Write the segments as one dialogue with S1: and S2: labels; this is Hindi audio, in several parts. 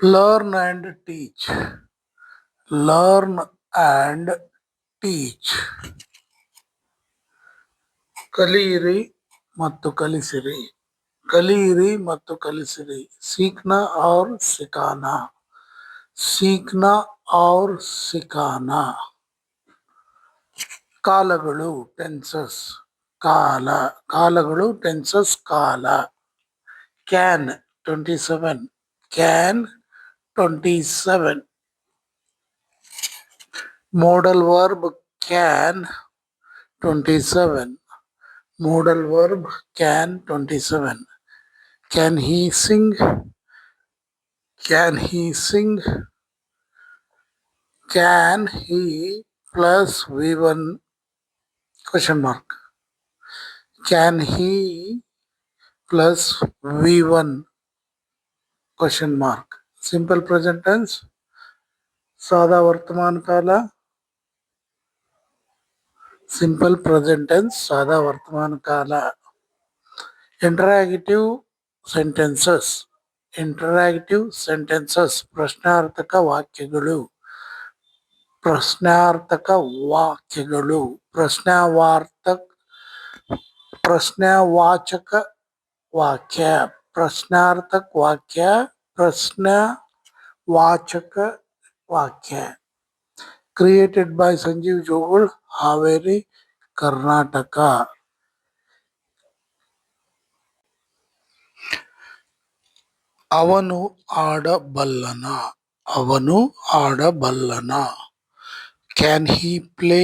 S1: Learn and teach learn and teach ಕಲಿಯಿರಿ ಮತ್ತು ಕಲಿಸಿರಿ. ಕಲಿಯಿರಿ ಮತ್ತು ಕಲಿಸಿರಿ. ಸೀಖ್ನ ಔರ್ ಸಿಖಾನ ಸೀಖ್ನ ಔರ್ ಸಿಖಾನಾ ಕಾಲಗಳು ಟೆನ್ಸಸ್. ಕಾಲ. ಕಾಲಗಳು ಟೆನ್ಸಸ್ ಕಾಲ. Can twenty seven. Can 27. Modal verb can 27. Modal verb can 27. Can he sing? Can he sing? Can he plus V1 question mark? Can he plus V1 question mark? Simple present tense సాదా వర్తమాన కాల సింపుల్ ప్రజెంట్ టెన్స్ సాదా వర్తమాన కాల ఇంటరాక్టివ్ ಸೆಂಟೆನ್ಸಸ್ ಇಂಟರಾಕ್ಟಿವ್ ಸೆಂಟೆನ್ಸಸ್ ಪ್ರಶ್ನಾರ್ಥಕ ವಾಕ್ಯಗಳು ಪ್ರಶ್ನಾರ್ಥಕ ವಾಕ್ಯಗಳು ಪ್ರಶ್ನಾವಾರ್ಥಕ ಪ್ರಶ್ನಾವಾಚಕ ವಾಕ್ಯ ಪ್ರಶ್ನಾರ್ಥಕ ವಾಕ್ಯ ಪ್ರಶ್ನವಾಚಕ ವಾಕ್ಯ ಕ್ರಿಯೇಟೆಡ್ ಬೈ ಸಂಜೀವ್ ಜೋಗುಳ್ ಹಾವೇರಿ ಕರ್ನಾಟಕ ಅವನು ಆಡಬಲ್ಲನ ಅವನು ಆಡಬಲ್ಲನ can he play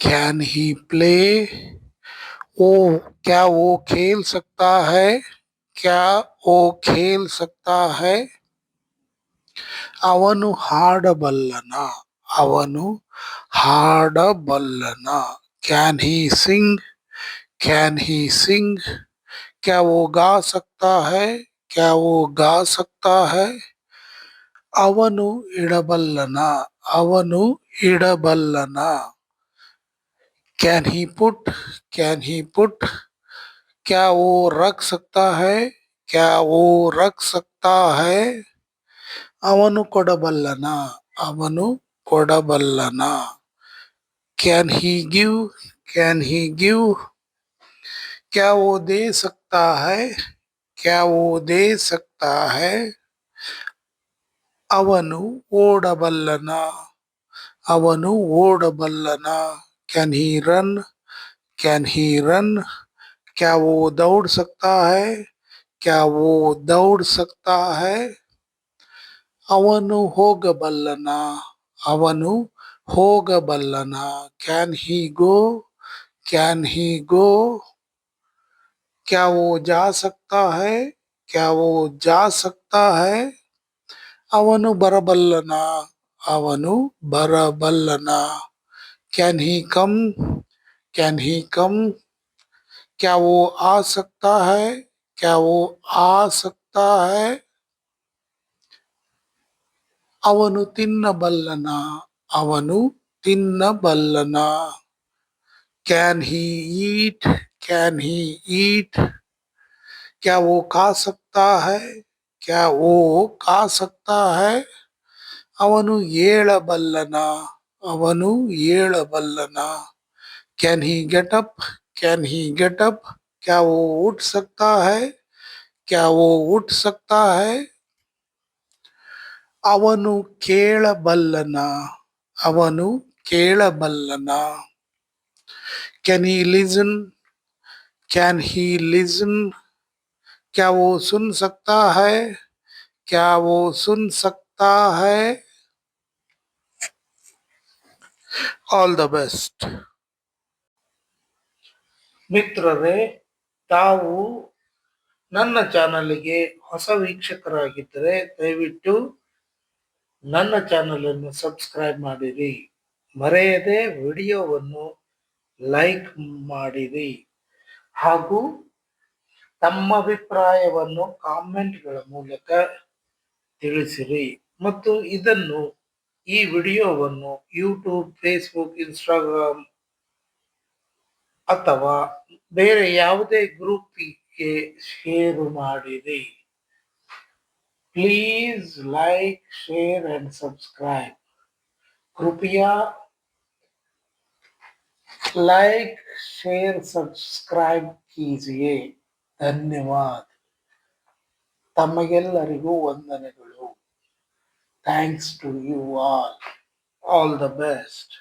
S1: can he play ओ क्या वो खेल सकता है क्या वो खेल सकता है ಅವನು ಹಾಡಬಲ್ಲನ ಅವನು ಹಾಡಬಲ್ಲನ can he sing can he sing क्या वो गा सकता है क्या वो गा सकता है ಅವನು ಇಡಬಲ್ಲನ ಅವನು ಇಡಬಲ್ಲನ can he put can he put क्या वो रख सकता है क्या वो रख सकता है ಅವನು ಕೊಡಬಲ್ಲನ ಅವನು ಕೊಡಬಲ್ಲನ can he give can he give क्या वो दे सकता है क्या वो दे सकता है ಅವನು ಓಡಬಲ್ಲನ ಅವನು ಓಡಬಲ್ಲನ can he run can he run क्या वो दौड़ सकता है क्या वो दौड़ सकता है ಅವನು ಹೋಗಬಲ್ಲನ ಅವನು ಹೋಗಬಲ್ಲನ can he go can he गो क्या वो जा सकता है क्या वो जा सकता है ಅವನು ಬರಬಲ್ಲನ ಅವನು ಬರಬಲ್ಲನ can he come can he come क्या वो आ सकता है क्या वो आ सकता है ಅವನು ತಿನ್ನಬಲ್ಲನ ಅವನು ತಿನ್ನಬಲ್ಲನ can he eat can he ईट क्या वो खा सकता है क्या वो खा सकता है ಅವನು ಏಳಬಲ್ಲನ ಅವನು ಏಳಬಲ್ಲನ can he get up can he get up क्या वो उठ सकता है क्या वो उठ सकता है ಅವನು ಕೇಳಬಲ್ಲನ ಅವನು ಕೇಳಬಲ್ಲನ can he listen can he listen क्या वो सुन सकता है क्या वो सुन सकता है ಆಲ್ ದ ಬೆಸ್ಟ್ ಮಿತ್ರರೇ, ತಾವು ನನ್ನ ಚಾನಲ್ಗೆ ಹೊಸ ವೀಕ್ಷಕರಾಗಿದ್ದರೆ ದಯವಿಟ್ಟು ನನ್ನ ಚಾನಲನ್ನು ಸಬ್ಸ್ಕ್ರೈಬ್ ಮಾಡಿರಿ. ಮರೆಯದೆ ವಿಡಿಯೋವನ್ನು ಲೈಕ್ ಮಾಡಿರಿ. ಹಾಗೂ ತಮ್ಮ ಅಭಿಪ್ರಾಯವನ್ನು ಕಾಮೆಂಟ್ಗಳ ಮೂಲಕ ತಿಳಿಸಿರಿ. ಮತ್ತು ಇದನ್ನು ಈ ವಿಡಿಯೋವನ್ನು ಯೂಟ್ಯೂಬ್, ಫೇಸ್ಬುಕ್, ಇನ್ಸ್ಟಾಗ್ರಾಮ್ ಅಥವಾ ಬೇರೆ ಯಾವುದೇ ಗ್ರೂಪಿಗೆ ಶೇರು ಮಾಡಿರಿ please like share and subscribe कृपया लाइक शेयर सब्सक्राइब कीजिए ಧನ್ಯವಾದ ತಮಗೆಲ್ಲರಿಗೂ ವಂದನೆಗಳು thanks to you all all the best